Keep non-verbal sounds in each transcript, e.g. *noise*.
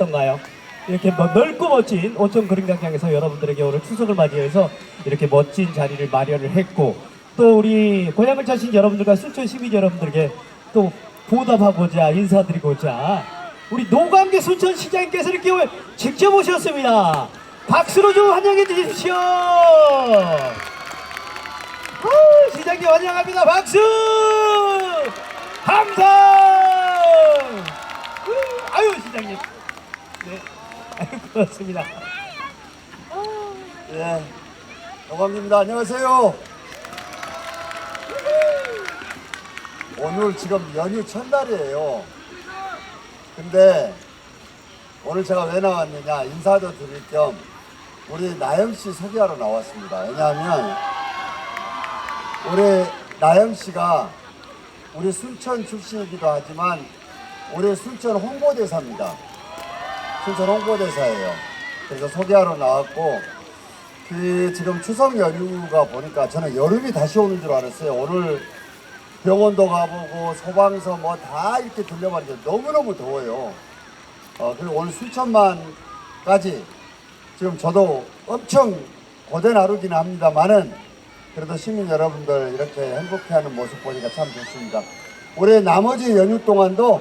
어떤가요? 이렇게 뭐 넓고 멋진 온천 그림강장에서 여러분들에게 오늘 추석을 맞이해서 이렇게 멋진 자리를 마련을 했고 또 우리 고향을 찾으신 여러분들과 순천 시민 여러분들에게 또 보답하고자 인사드리고자 우리 노광계 순천 시장님께서 이렇게 직접 오셨습니다. 박수로 좀 환영해 주십시오. 아우, 시장님 환영합니다. 박수! 함성! 아유 시장님. 네. 고맙습니다. 예, 노광입니다. 안녕하세요. 오늘 지금 연휴 첫날이에요. 근데 오늘 제가 왜 나왔느냐 인사도 드릴 겸 우리 나영 씨 소개하러 나왔습니다. 왜냐하면 우리 나영 씨가 우리 순천 출신이기도 하지만 우리 순천 홍보대사입니다. 순천 홍보대사예요. 그래서 소개하러 나왔고 그 지금 추석 연휴가 보니까 저는 여름이 다시 오는 줄 알았어요. 오늘 병원도 가보고 소방서 뭐 다 이렇게 들려봤는데 너무너무 더워요. 어, 그리고 오늘 순천만까지 지금 저도 엄청 고된 하루긴 합니다만은 그래도 시민 여러분들 이렇게 행복해하는 모습 보니까 참 좋습니다. 올해 나머지 연휴 동안도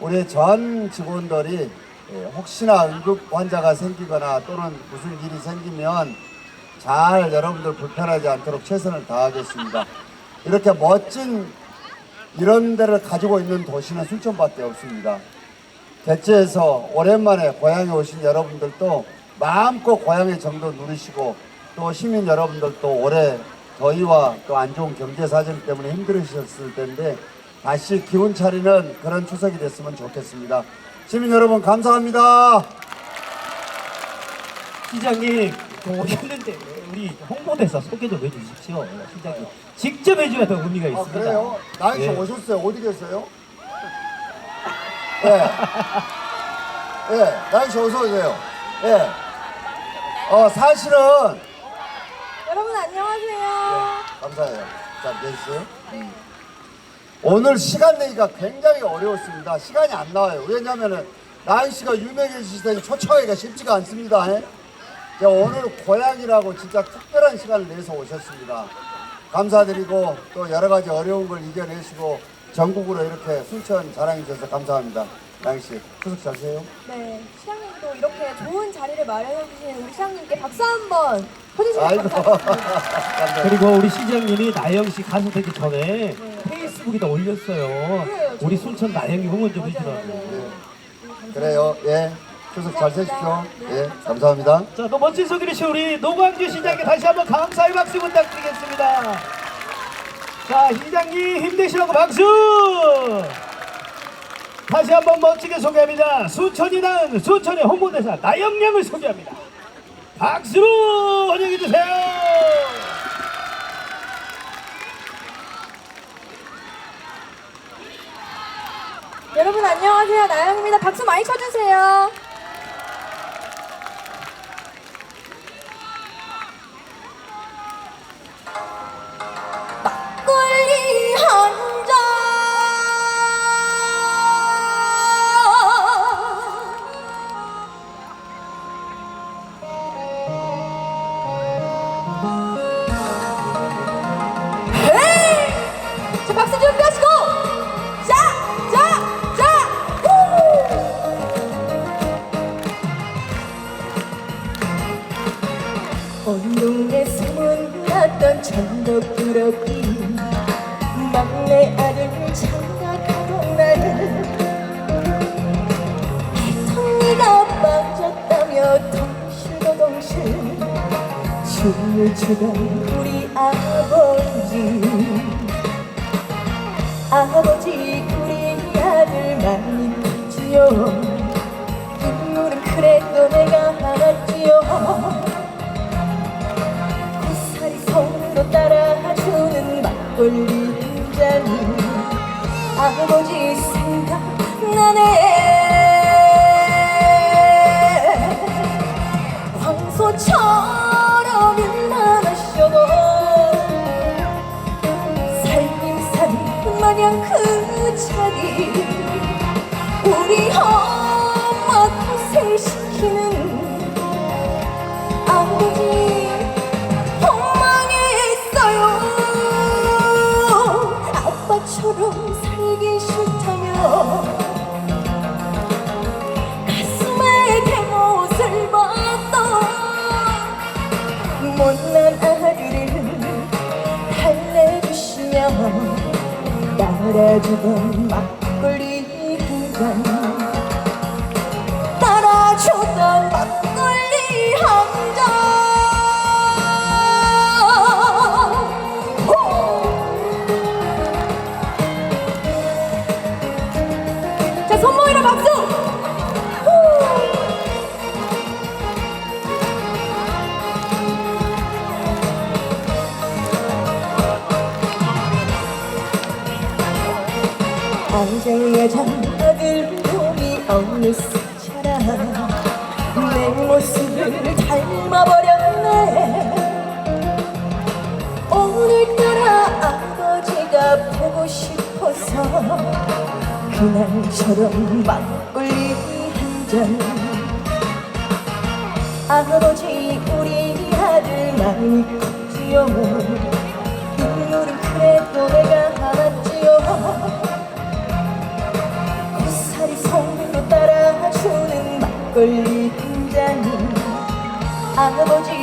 우리 전 직원들이 예, 혹시나 응급 환자가 생기거나 또는 무슨 일이 생기면 잘 여러분들 불편하지 않도록 최선을 다하겠습니다. 이렇게 멋진 이런 데를 가지고 있는 도시는 순천밖에 없습니다. 대체해서 오랜만에 고향에 오신 여러분들도 마음껏 고향의 정도 누리시고 또 시민 여러분들도 올해 더위와 또 안 좋은 경제 사정 때문에 힘들으셨을 텐데 다시 기운 차리는 그런 추석이 됐으면 좋겠습니다. 시민 여러분 감사합니다. 시장님 또 오셨는데 우리 홍보대사 소개 좀 해주십시오. 시장님 직접 해줘야 더 의미가 아 있습니다. 그래요? 나이 씨 예. 오셨어요? 어디 계세요? 예. 예, 나이 씨 어서 오세요. 예. 어 사실은 여러분 안녕하세요. 감사해요. 자, 계시죠? 오늘 시간 내기가 굉장히 어려웠습니다. 시간이 안 나와요. 왜냐면은 나인 씨가 유명해지실 때는 초청하기가 쉽지가 않습니다. 예? 제가 오늘 고향이라고 진짜 특별한 시간을 내서 오셨습니다. 감사드리고 또 여러 가지 어려운 걸 이겨내시고 전국으로 이렇게 순천 자랑해 주셔서 감사합니다. 나인 씨, 추석 잘 세요? 네, 시장님도 이렇게 좋은 자리를 마련해 주신 우리 시장님께 박수 한번 해주시면 아이고. 감사하겠습니다. *laughs* 그리고 우리 시장님이 나영 씨 가수 되기 전에 페이스북에다 올렸어요. 그래요, 우리 저- 순천 나영이 응원 좀 해주라고. 맞아요. 그래요. 예. 추석 잘 세십시오. 예. 감사합니다. 자, 또 멋진 소개를 해주신 우리 노광주 시장께 다시 한번 감사의 박수 부탁드리겠습니다. 자, 시장님 힘내시라고 박수! 다시 한번 멋지게 소개합니다. 순천이 낳은 순천의 홍보대사 나영양을 소개합니다. 박수로 환영해주세요! 여러분 안녕하세요. 나영입니다. 박수 많이 쳐주세요. 동네 소문났던 천덕꾸러기. 막내 아들 장가가던 날. 혜성이가 빠졌다며 덩실더덩실. 춤을 추던 우리 아버지. 아버지 우리 아들 많이 컸지요 만에 황소처럼 인나하셔도 살림산 마냥 그 자리 우리 엄마 고생시키는 아버지 초록 라주던 막걸리 한잔. 따라주던 막걸리 한잔. 자, 손 모이라 박수! 언제의 장막을 봄이 어느새처럼 내 모습을 닮아버렸네. 오늘따라 아버지가 보고 싶어서 그날처럼 막걸리 한잔. 아버지 우리 아들 많이 컸지요 눈물은 그래도 내 아버지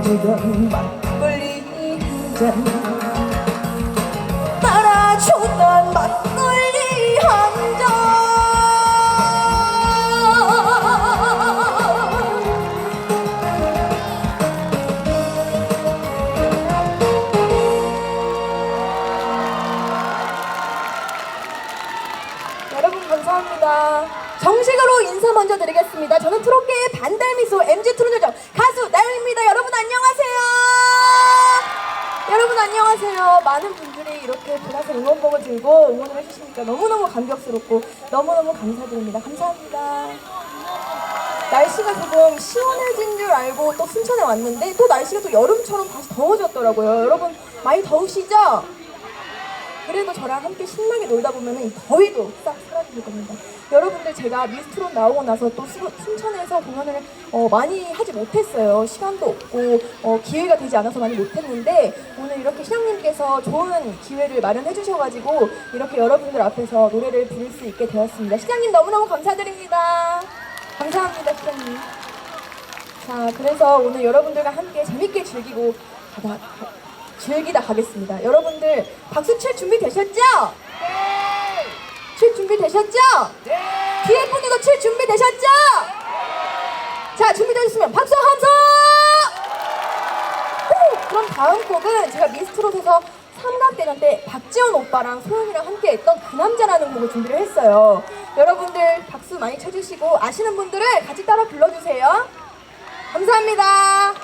따라주던 막걸리 한잔 따라주던 막걸리 한잔 여러분 감사합니다. 정식으로 인사 먼저 드리겠습니다. 저는 트롯계의 반달미소 MG 트롯요정 가수 나영입니다. 여러분 안녕하세요. 여러분 안녕하세요. 많은 분들이 이렇게 보라색 응원봉을 들고 응원을 해주시니까 너무너무 감격스럽고 너무너무 감사드립니다. 감사합니다. 날씨가 조금 시원해진 줄 알고 또 순천에 왔는데 또 날씨가 또 여름처럼 다시 더워졌더라고요. 여러분 많이 더우시죠? 그래도 저랑 함께 신나게 놀다 보면 이 더위도 싹 사라질 겁니다. 여러분들 제가 미스트롯 나오고 나서 또 수- 순천에서 공연을 어, 많이 하지 못했어요. 시간도 없고 어, 기회가 되지 않아서 많이 못했는데 오늘 이렇게 시장님께서 좋은 기회를 마련해 주셔가지고 이렇게 여러분들 앞에서 노래를 부를 수 있게 되었습니다. 시장님 너무너무 감사드립니다. 감사합니다, 시장님. 자, 그래서 오늘 여러분들과 함께 재밌게 즐기고 즐기다 가겠습니다. 여러분들 박수 칠 준비 되셨죠? 네. 칠 준비 되셨죠? 네. 뒤에 분들도 칠 준비 되셨죠? 자, 준비되셨으면 박수 함성! 후! 그럼 다음 곡은 제가 미스트롯에서 삼각대전 때 박지원 오빠랑 소연이랑 함께 했던 그 남자라는 곡을 준비를 했어요. 여러분들 박수 많이 쳐주시고 아시는 분들은 같이 따라 불러주세요. 감사합니다.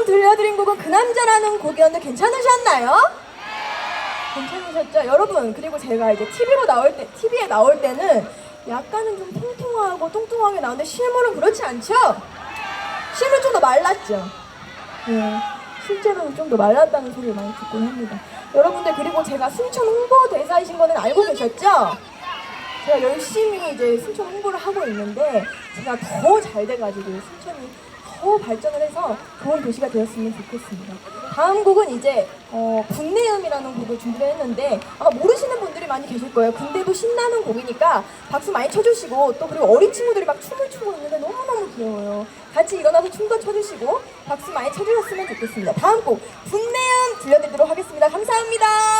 방금 들려드린 곡은 그 남자라는 곡이었는데 괜찮으셨나요? 괜찮으셨죠? 여러분 그리고 제가 이제 TV로 나올 때 TV에 나올 때는 약간은 좀 통통하고 뚱뚱하게 나오는데 실물은 그렇지 않죠? 실물 좀더 말랐죠? 네. 실제로는 좀 더 말랐다는 소리를 많이 듣곤 합니다. 여러분들 그리고 제가 순천 홍보 대사이신 거는 알고 계셨죠? 제가 열심히 이제 순천 홍보를 하고 있는데 제가 더 잘 돼가지고 순천이 더 발전을 해서 좋은 도시가 되었으면 좋겠습니다. 다음 곡은 이제 어, 군내음이라는 곡을 준비를 했는데 아마 모르시는 분들이 많이 계실 거예요. 근데도 신나는 곡이니까 박수 많이 쳐주시고 또 그리고 어린 친구들이 막 춤을 추고 있는데 너무너무 귀여워요. 같이 일어나서 춤도 춰주시고 박수 많이 쳐주셨으면 좋겠습니다. 다음 곡 군내음 들려드리도록 하겠습니다. 감사합니다.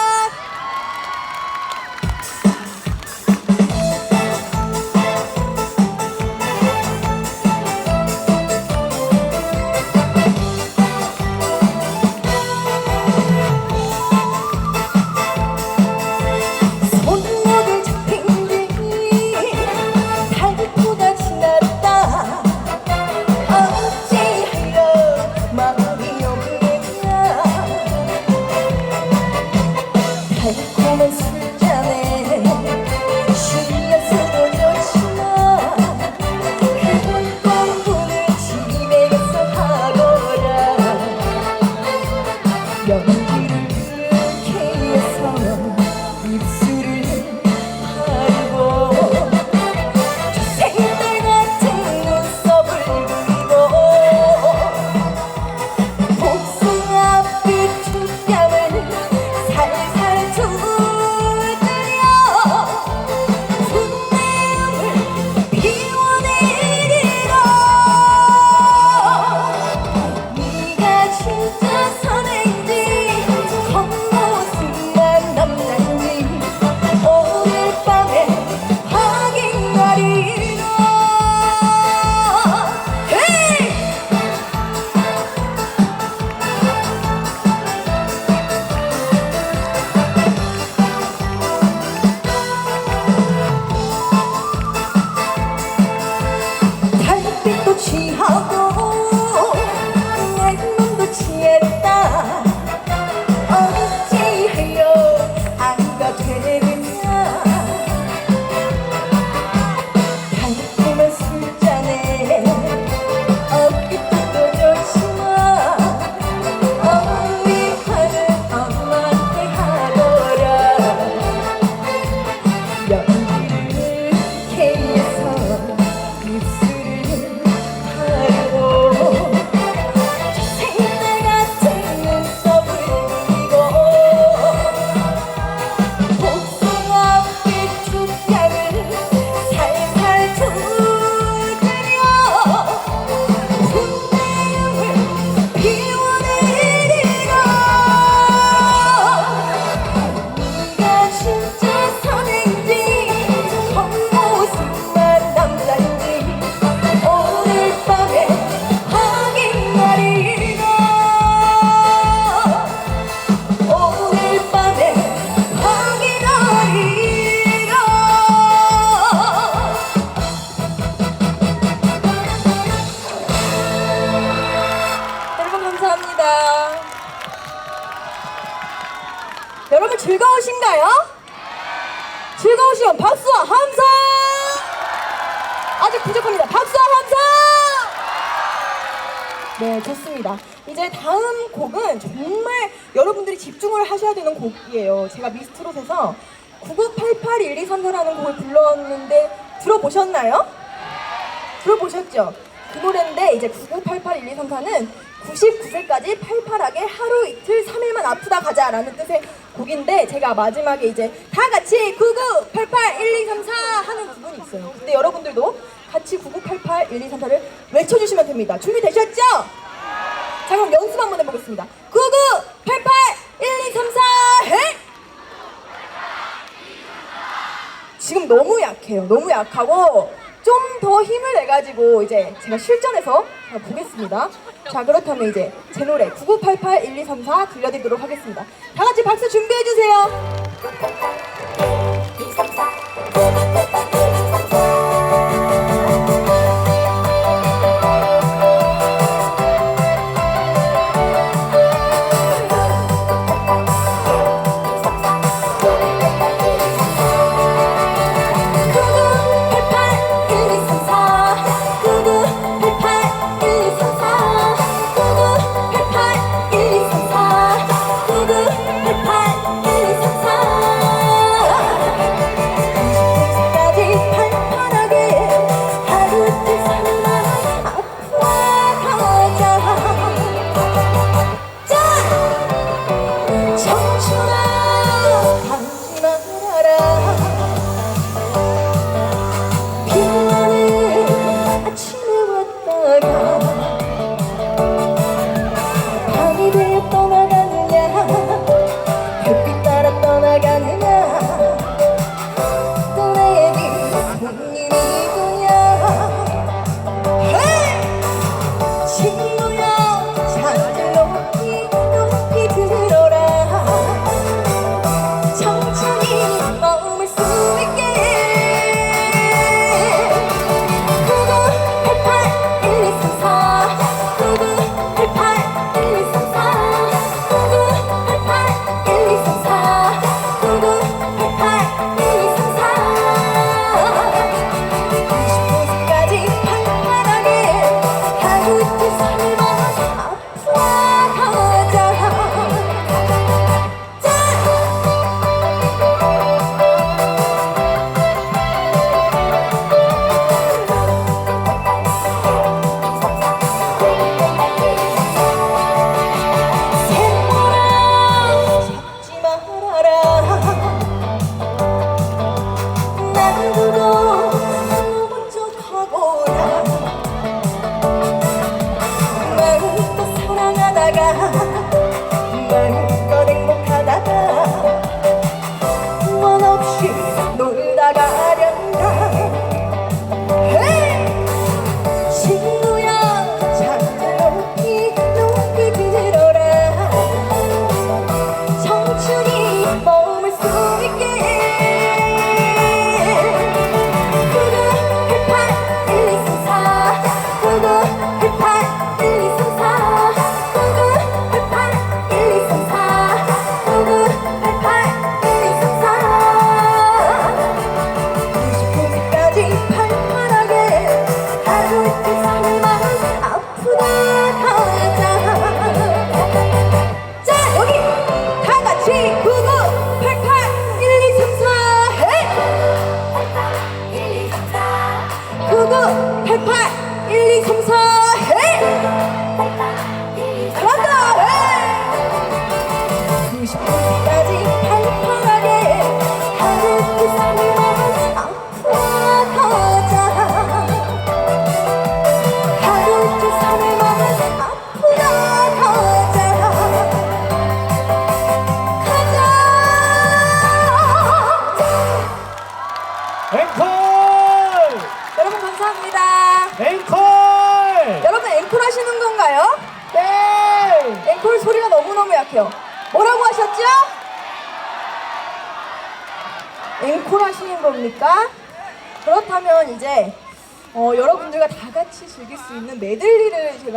주셔서 998812선서라는 곡을 불렀는데 들어보셨나요? 들어보셨죠? 그 노래인데 이제 998812선사는 99세까지 팔팔하게 하루 이틀 3일만 아프다 가자라는 뜻의 곡인데 제가 마지막에 이제 다 같이 99881234 하는 부분이 있어요. 근데 여러분들도 같이 99881234를 외쳐주시면 됩니다. 준비되셨죠? 자 그럼 연습 한번 해보겠습니다. 99881234 해! 지금 너무 약해요. 너무 약하고 좀 더 힘을 내가지고 이제 제가 실전에서 보겠습니다. 자 그렇다면 이제 제 노래 9988-1234 들려드리도록 하겠습니다. 다 같이 박수 준비해주세요.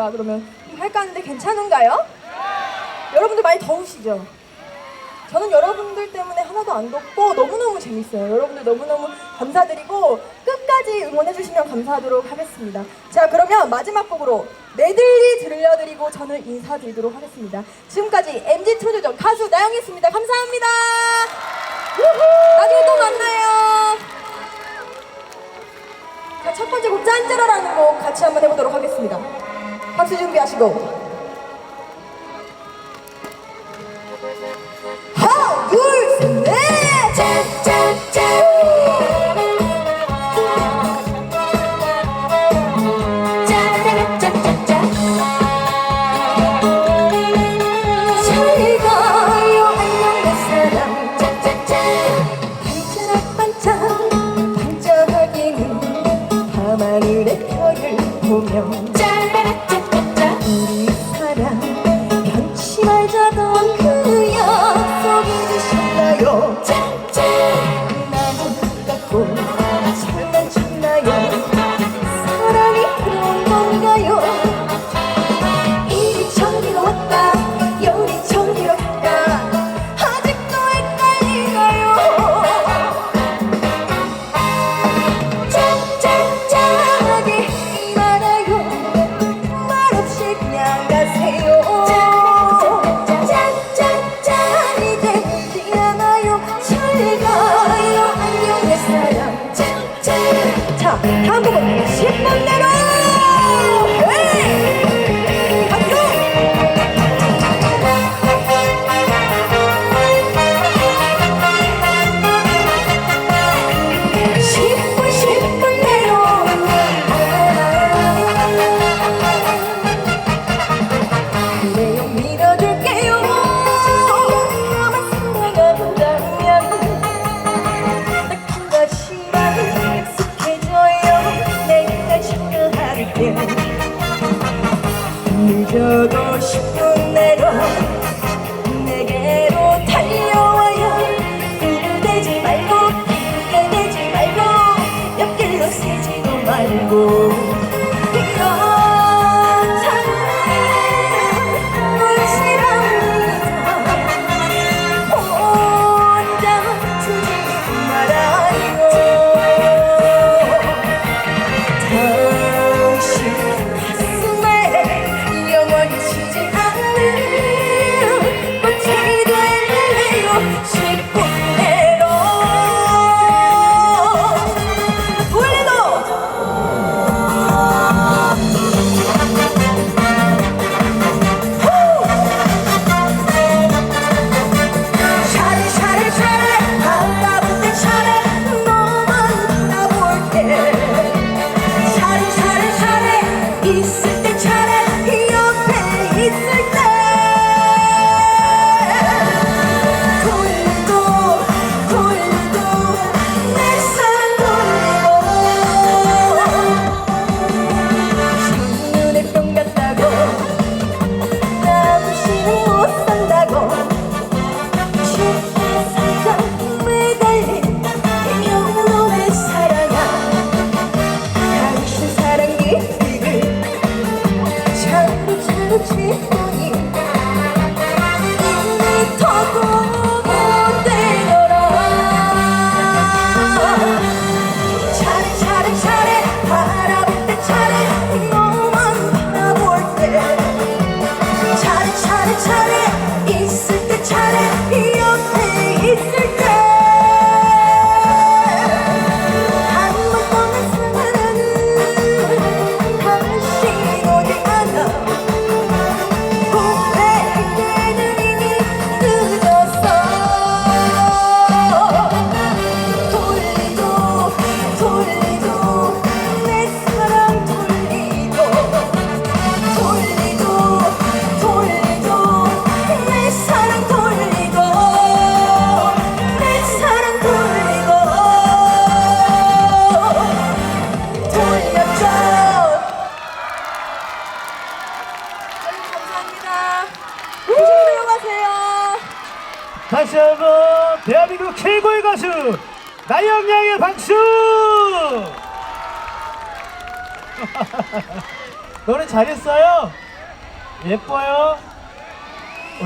제가 그러면 할까 하는데 괜찮은가요? 여러분들 많이 더우시죠? 저는 여러분들 때문에 하나도 안 덥고 너무너무 재밌어요. 여러분들 너무너무 감사드리고 끝까지 응원해주시면 감사하도록 하겠습니다. 자, 그러면 마지막 곡으로 메들리 들려드리고 저는 인사드리도록 하겠습니다. 지금까지 MG 트로전 가수 나영이었습니다. 감사합니다. 나중에 또 만나요. 자, 첫 번째 곡 짠짜라라는 곡 같이 한번 해보도록 하겠습니다. 박수 준비하시고 Oh.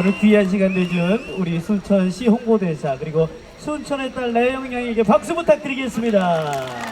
오늘 귀한 시간 내준 우리 순천시 홍보대사 그리고 순천의 딸 레영 양에게 박수 부탁드리겠습니다.